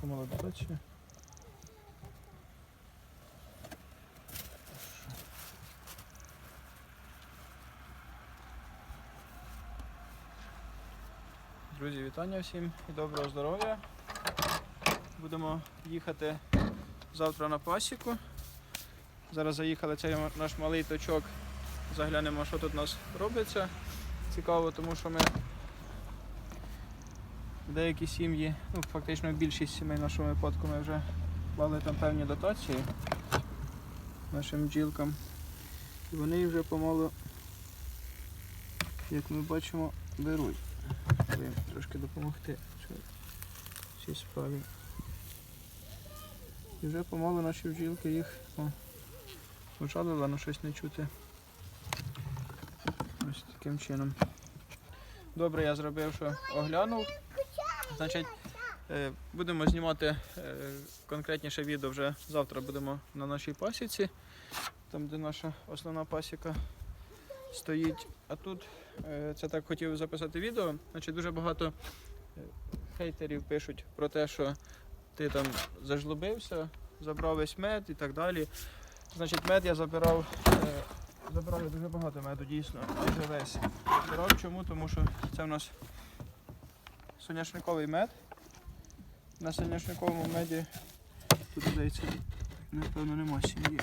помала дотація. Друзі, вітання всім і доброго здоров'я. Будемо їхати завтра на пасіку. Зараз заїхали цей наш малий точок. Заглянемо, що тут у нас робиться. Цікаво, тому що ми деякі сім'ї, ну фактично більшість сімей в нашому випадку ми вже клали там певні дотації нашим бджілкам. І вони вже помалу, як ми бачимо, беруть. Треба трошки допомогти цій справі. І вже помалу наші бджілки їх о, ожалили, але щось не чути. Ось таким чином. Добре, я зробив, що оглянув. Значить, е, будемо знімати е, конкретніше відео вже завтра будемо на нашій пасіці, там де наша основна пасіка стоїть. А тут е, це так хотів записати відео. Значить, дуже багато хейтерів пишуть про те, що ти там зажлобився, забрав весь мед і так далі. Значить, мед я забирав. Забрав дуже багато меду, дійсно, майже весь. Чому? Тому що це в нас соняшниковий мед. На соняшниковому меді тут здається, напевно, нема сім'ї.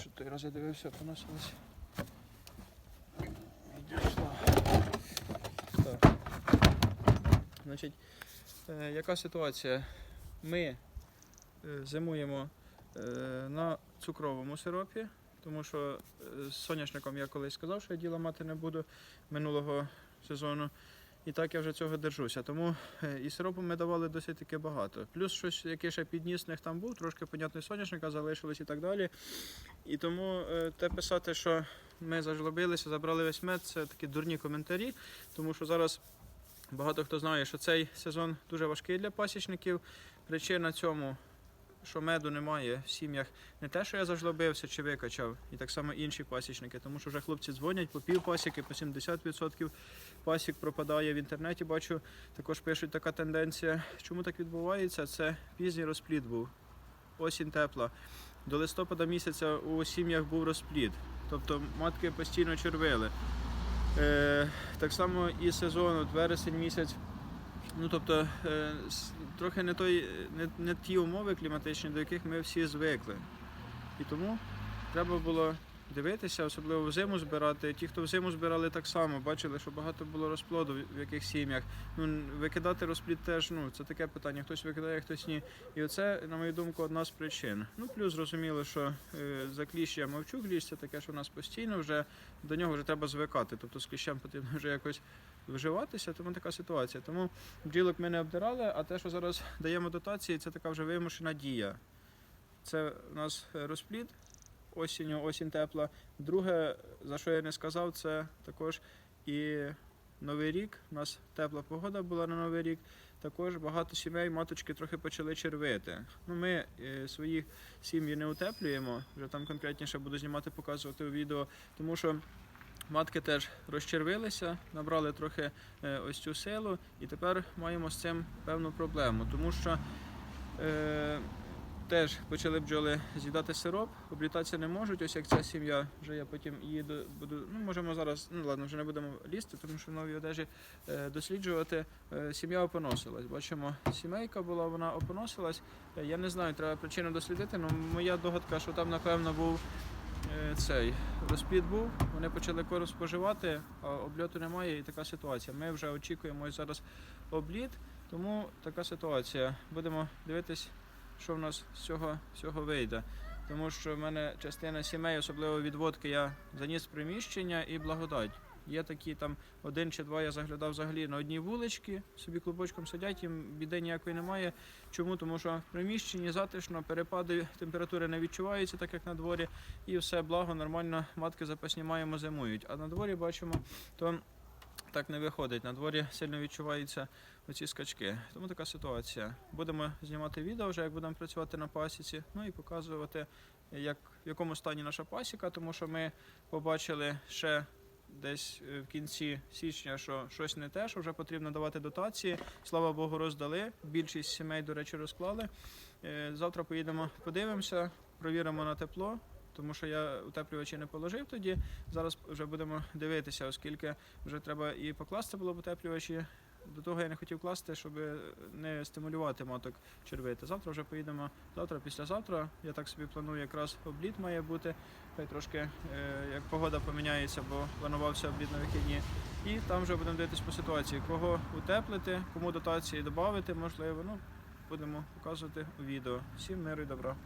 Що той раз я дивився, поносилось. Значить, е, яка ситуація? Ми е, зимуємо е, на цукровому сиропі, тому що з соняшником я колись сказав, що я діла мати не буду минулого сезону. І так я вже цього держуся. Тому е, і сиропу ми давали досить таки багато. Плюс щось, яке ще підніс в них там був, трошки понятно, соняшника залишилось і так далі. І тому е, те писати, що ми зажлобилися, забрали весь мед, це такі дурні коментарі, тому що зараз багато хто знає, що цей сезон дуже важкий для пасічників. Причина цьому, що меду немає в сім'ях, не те, що я зажлобився чи викачав, і так само інші пасічники, тому що вже хлопці дзвонять по пів пасіки, по 70% пасік пропадає в інтернеті. Бачу, також пишуть така тенденція. Чому так відбувається? Це пізній розплід був. Осінь тепла. До листопада місяця у сім'ях був розплід. Тобто матки постійно червили. Е, так само і сезон, от вересень місяць. Ну тобто е, трохи не, той, не, не ті умови кліматичні, до яких ми всі звикли. І тому треба було дивитися, особливо взиму збирати. Ті, хто взиму збирали так само, бачили, що багато було розплоду в- яких сім'ях. Ну, викидати розплід теж ну, це таке питання. Хтось викидає, хтось ні. І оце, на мою думку, одна з причин. Ну, плюс зрозуміло, що е, за кліщ мовчу, кліщ це таке, що в нас постійно вже до нього вже треба звикати. Тобто з кліщем потрібно вже якось вживатися, тому така ситуація. Тому бджілок ми не обдирали, а те, що зараз даємо дотації, це така вже вимушена дія. Це у нас е, розплід осінню, осінь тепла. Друге, за що я не сказав, це також і Новий рік. У нас тепла погода була на Новий рік. Також багато сімей маточки трохи почали червити. Ну, ми е, свої сім'ї не утеплюємо, вже там конкретніше буду знімати, показувати у відео, тому що матки теж розчервилися, набрали трохи е, ось цю силу, і тепер маємо з цим певну проблему, тому що е, теж почали бджоли з'їдати сироп, облітатися не можуть. Ось як ця сім'я, вже я потім їду, буду. Ну, можемо зараз, ну ладно, вже не будемо лізти, тому що в новій одежі е, досліджувати. Е, сім'я опоносилась. Бачимо, сімейка була, вона опоносилась. Е, я не знаю, треба причину дослідити, але моя догадка, що там, напевно, був цей розплід був. Вони почали корм споживати, а обльоту немає, і така ситуація. Ми вже очікуємо зараз обліт, тому така ситуація. Будемо дивитись, що в нас з цього, цього вийде. Тому що в мене частина сімей, особливо відводки, я заніс приміщення і благодать. Є такі там один чи два я заглядав взагалі на одній вуличці, собі клубочком сидять, їм біди ніякої немає. Чому? Тому що в приміщенні затишно, перепади температури не відчуваються, так як на дворі, і все благо, нормально матки запасні маємо зимують. А на дворі бачимо, то так не виходить. На дворі сильно відчуваються оці скачки. Тому така ситуація. Будемо знімати відео вже, як будемо працювати на пасіці, ну і показувати, як, в якому стані наша пасіка, тому що ми побачили ще десь е, в кінці січня, що щось не те, що вже потрібно давати дотації. Слава Богу, роздали. Більшість сімей, до речі, розклали. Е, Завтра поїдемо, подивимося, провіримо на тепло. Тому що я утеплювачі не положив тоді. Зараз вже будемо дивитися, оскільки вже треба і покласти було б утеплювачі. До того я не хотів класти, щоб не стимулювати маток червити. Завтра вже поїдемо. Завтра, післязавтра. Я так собі планую, якраз обліт має бути. Хай трошки е, як погода поміняється, бо планувався обліт на вихідні. І там вже будемо дивитись по ситуації, кого утеплити, кому дотації додати, можливо. Ну, будемо показувати у відео. Всім миру і добра.